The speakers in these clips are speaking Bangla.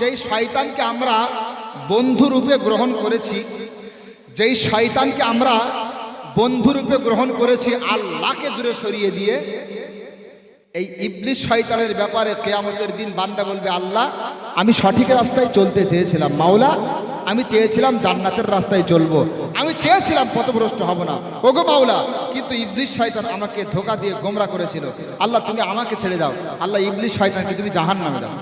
যেই শয়তানকে আমরা বন্ধুরূপে গ্রহণ করেছি, যেই শয়তানকে আমরা বন্ধুরূপে গ্রহণ করেছি আল্লাহকে দূরে সরিয়ে দিয়ে, এই ইবলিশ শয়তানের ব্যাপারে কেয়ামতের দিন বান্দা বলবে, আল্লাহ, আমি সঠিক রাস্তায় চলতে চেয়েছিলাম। মাওলা, আমি চেয়েছিলাম জান্নাতের রাস্তায় চলবো। আমি চেয়েছিলাম পথভ্রষ্ট হব না। ওগো মাওলা, কিন্তু ইবলিশ শয়তান আমাকে ধোকা দিয়ে গোমরা করেছিল। আল্লাহ, তুমি আমাকে ছেড়ে দাও। আল্লাহ ইবলিশ শয়তানকে তুমি জাহান নামে দাও।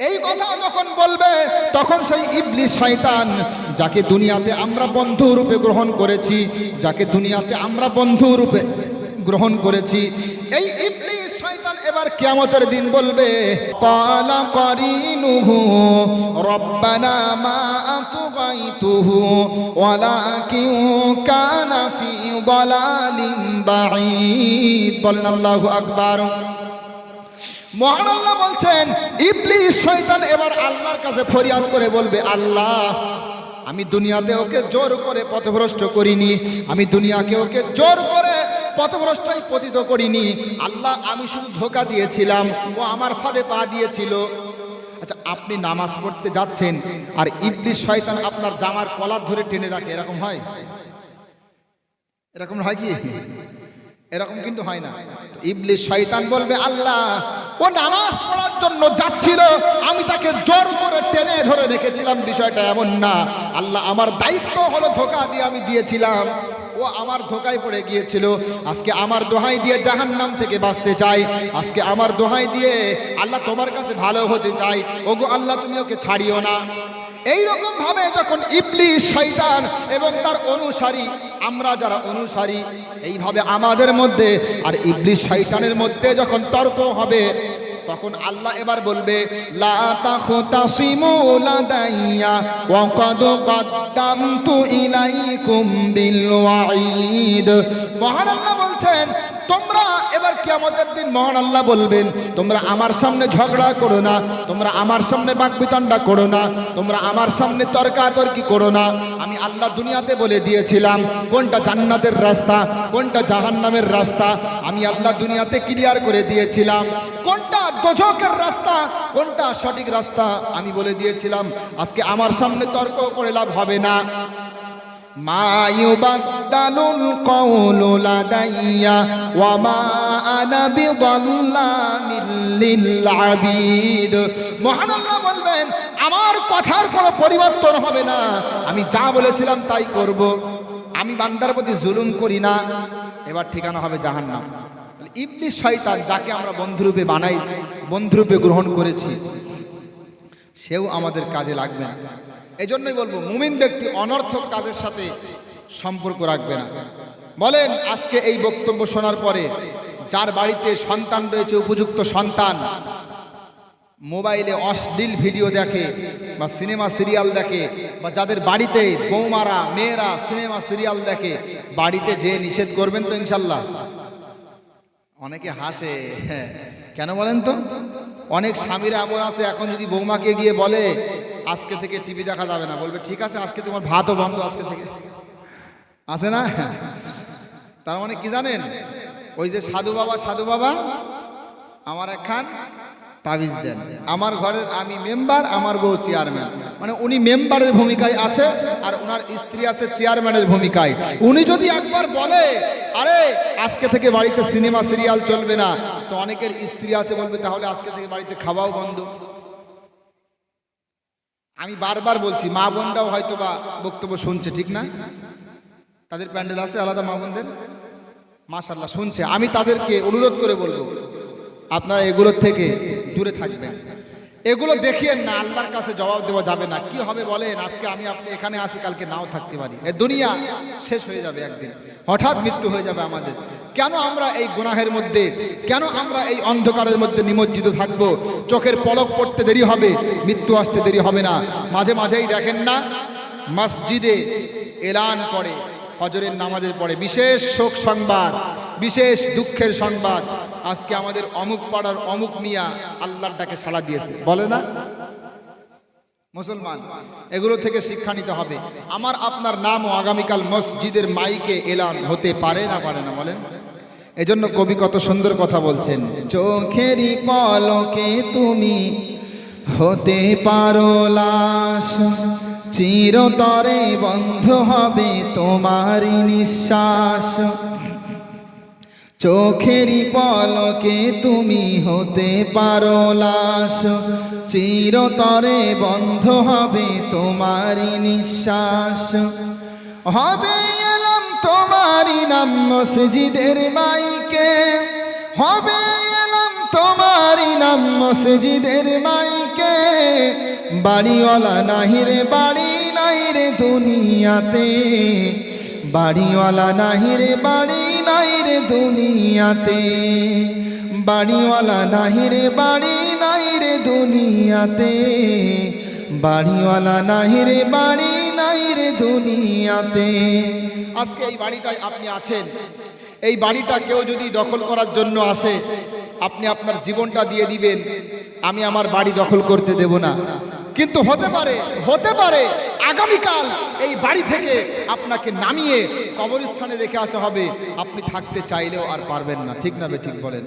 এই কথা যখন বলবে, তখন সেই ইবলিশ শয়তান, যাকে দুনিয়াতে আমরা বন্ধু রূপে গ্রহণ করেছি, যাকে দুনিয়াতে আমরা বন্ধু রূপে গ্রহণ করেছি, এই ইবলিশ শয়তান এবার কিয়ামতের দিন বলবে ক্বালা করিনুহু, রব্বানা মা আতগাইতুহু, ওয়ালাকিন কানা ফি দালালিন বাঈদ। বলেন আল্লাহু আকবার। মহান বলছেন ইবলিশ শয়তান এবার আল্লাহর কাছে ফরিয়াদ করে বলবে, আল্লাহ, আমি দুনিয়াতে ওকে জোর করে পথভ্রষ্ট করিনি, আমি দুনিয়াকে ওকে জোর করে পথভ্রষ্টই পতিত করিনি। আল্লাহ, আমি শুধু ধোকা দিয়েছিলাম, ও আমার ফাঁদে পা দিয়েছিল। আচ্ছা আপনি নামাজ পড়তে যাচ্ছেন, আর ইবলিশ শয়তান আপনার জামার কলার ধরে টেনে রাখে, এরকম হয়? এরকম হয় কি? এরকম কিন্তু হয় না। ইবলিশ শয়তান বলবে, আল্লাহ ও নামাজ পড়ার জন্য যাচ্ছিল। আমি তাকে জোর করে টেনে ধরে রেখেছিলাম। বিষয়টা এমন না। আল্লাহ আমার দায়িত্ব হলো ধোকা দিয়ে আমি দিয়েছিলাম। ও আমার ধোকায় পড়ে গিয়েছিল। আজকে আমার দোহাই দিয়ে জাহান নাম থেকে বাঁচতে চাই। আজকে আমার দোহাই দিয়ে আল্লাহ তোমার কাছে ভালো হতে চাই। ওগো আল্লাহ, তুমি ওকে ছাড়িও না। এই রকম ভাবে যখন ইবলি শয়তান এবং তার অনুসারী, আমরা যারা অনুসারী, এইভাবে আমাদের মধ্যে আর ইবলিশ শয়তানের মধ্যে যখন তর্ক হবে, তখন আল্লাহ এবার বলবে মহান আল্লাহ বলছেন তোমরা এবার কিয়ামতের দিন মহান আল্লাহ বলবেন, তোমরা আমার সামনে ঝগড়া করো না, তোমরা আমার সামনে বাকবিতণ্ডা করো না, তোমরা আমার সামনে তর্কাতর্কি করো না। আমি আল্লাহ দুনিয়াতে বলে দিয়েছিলাম, কোনটা জান্নাতের রাস্তা, কোনটা জাহান্নামের রাস্তা? আমি আল্লাহ দুনিয়াতে ক্লিয়ার করে দিয়েছিলাম, কোনটা দোজকের রাস্তা, কোনটা সঠিক রাস্তা? আমি বলে দিয়েছিলাম, আজকে আমার সামনে তর্ক করে লাভ হবে না। ওয়া মা আনা বিযাল্লামিল মহান বলবেন, আমার কথার কোনো পরিবর্তন হবে না। আমি যা বলেছিলাম তাই করব। আমি বান্দার প্রতি জুলুম করি না। এবার ঠিকানা হবে জাহান্নাম। ইবলিশ শয়তান যাকে আমরা বন্ধুরূপে বানাই, বন্ধুরূপে গ্রহণ করেছি, সেও আমাদের কাজে লাগবে না। এই জন্যই বলব, মুমিন ব্যক্তি অনর্থক কাজের সাথে সম্পর্ক রাখবে না। বলেন, আজকে এই বক্তব্য শোনার পরে যার বাড়িতে সন্তান রয়েছে, উপযুক্ত সন্তান, মোবাইলে অশ্লীল ভিডিও দেখে বা সিনেমা সিরিয়াল দেখে বা যাদের বাড়িতে বৌমারা, মেয়েরা সিনেমা সিরিয়াল দেখে, বাড়িতে যে নিষেধ করবেন তো ইনশাল্লাহ? অনেকে হাসে হ্যাঁ কেন বলেন তো? অনেক স্বামীরা এমন আছে, এখন যদি বৌমাকে গিয়ে বলে আজকে থেকে টিভি দেখা যাবে না। বলবে, ঠিক আছে, আজকে তোমার ভাতও বন্ধ আজকে থেকে। আছে না? তার মানে কি জানেন? ওই যে সাধু বাবা সাধু বাবা, আমার একখান তাবিজ দেন। আমার ঘরের আমি মেম্বার, আমার বউ চেয়ারম্যান। মানে উনি মেম্বারের ভূমিকায় আছে আর ওনার স্ত্রী আছে চেয়ারম্যানের ভূমিকায়। উনি যদি একবার বলে, আরে, আজকে থেকে বাড়িতে সিনেমা, সিরিয়াল চলবে না। তো অনেকের স্ত্রী আছে, বলবে, তাহলে আজকে থেকে বাড়িতে খাওয়াও বন্ধ। আমি বারবার বলছি, মা বোনরাও হয়তো বা বক্তব্য শুনছে, ঠিক না? তাদের প্যান্ডেল আছে, আলাদা মা বোনদের? মাশাল্লাহ শুনছে। আমি তাদেরকে অনুরোধ করে বলব, আপনারা এগুলোর থেকে দূরে থাকবেন। এগুলো দেখিয়ে না, আল্লাহর কাছে জবাব দেওয়া যাবে না। কি হবে বলেন? আজকে আমি আপনি এখানে আসি কালকে নাও থাকতে পারি। এ দুনিয়া শেষ হয়ে যাবে একদিন। হঠাৎ মৃত্যু হয়ে যাবে আমাদের। কেন আমরা এই গুনাহের মধ্যে, কেন আমরা এই অন্ধকারের মধ্যে নিমজ্জিত থাকব? চোখের পলক পড়তে দেরি হবে, মৃত্যু আসতে দেরি হবে না। মাঝে মাঝেই দেখেন না, মসজিদে এলান করে, হজরের নামাজের পরে। বিশেষ শোক সংবাদ, বিশেষ দুঃখের সংবাদ। আজকে আমাদের অমুক পাড়ার অমুক মিয়া আল্লাহর ডাকে সাড়া দিয়েছে। বলে না? মুসলমান, এগুলো থেকে শিক্ষা নিতে হবে। আমার আপনার নামও আগামীকাল মসজিদের মাইকে এলান হতে পারে না পারে না, বলেন। এজন্য কবি কত সুন্দর কথা বলছেন, চোখেরই পলকে তুমি হতে পারো লাশ, চিরতরে বন্ধ হবে তোমারই নিঃশ্বাস। চোখেরই পলকে তুমি হতে পারো লাশ, চিরতরে বন্ধ হবে তোমারই নিঃশ্বাস। হবে তোমারই নাম মসজিদের মাইকে। হবে এলাম তোমারই নাম মসজিদের মাইকে। বাড়িওয়ালা নাহিরে বাড়ি নাই রে দুনিয়াতে। বাড়িওয়ালা নাহি রে, বাড়ি নাই রে দুনিয়াতে। বাড়িওয়ালা নাহি রে, বাড়ি নাই রে দুনিয়াতে। বাড়িওয়ালা নাহি রে, বাড়ি রে দুনিয়াতে। আজকে এই বাড়িটায় আপনি আছেন। এই বাড়িটা কেউ যদি দখল করার জন্য আসে, আপনি আপনার জীবনটা দিয়ে দিবেন। আমি আমার বাড়ি দখল করতে দেব না। কিন্তু হতে পারে হতে পারে, আগামীকাল এই বাড়ি থেকে আপনাকে নামিয়ে কবরস্থানে রেখে আসা হবে। আপনি থাকতে চাইলেও আর পারবেন না। ঠিক না ঠিক বলেন।